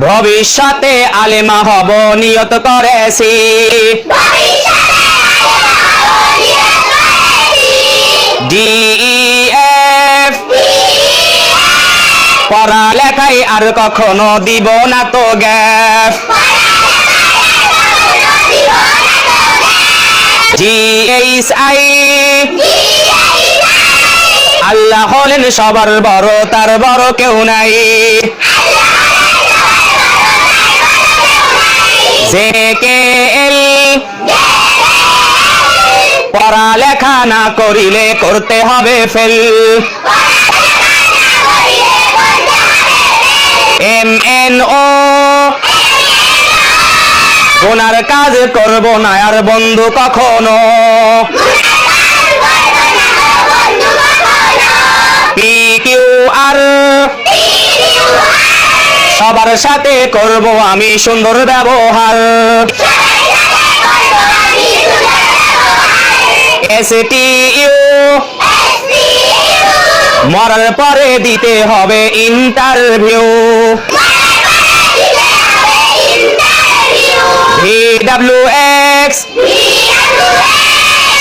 ভবিষ্যতে আলেমা হব নিয়ত করেছি। ডিএফ। পড়ালেখায় আর কখনো দিব না তো গ্যাপ। জিএইচআই। আল্লাহ হলেন সবার বড়, তার বড় কেউ নাই। পড়ালেখা না করিলে করতে হবে ফেল। এম এন ও। গোনার কাজ করব না, আর বন্ধু কখনো। সবার সাথে করব আমি সুন্দর ব্যবহার। মরার পরে দিতে হবে ইন্টারভিউ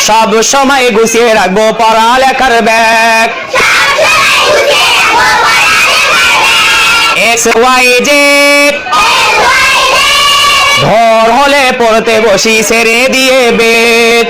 সব সময় গুছিয়ে রাখব পড়ালেখার ব্যাগ এক্স ওয়াই জেড ঘর হলে পড়তে বসি ছেড়ে দিয়ে বেড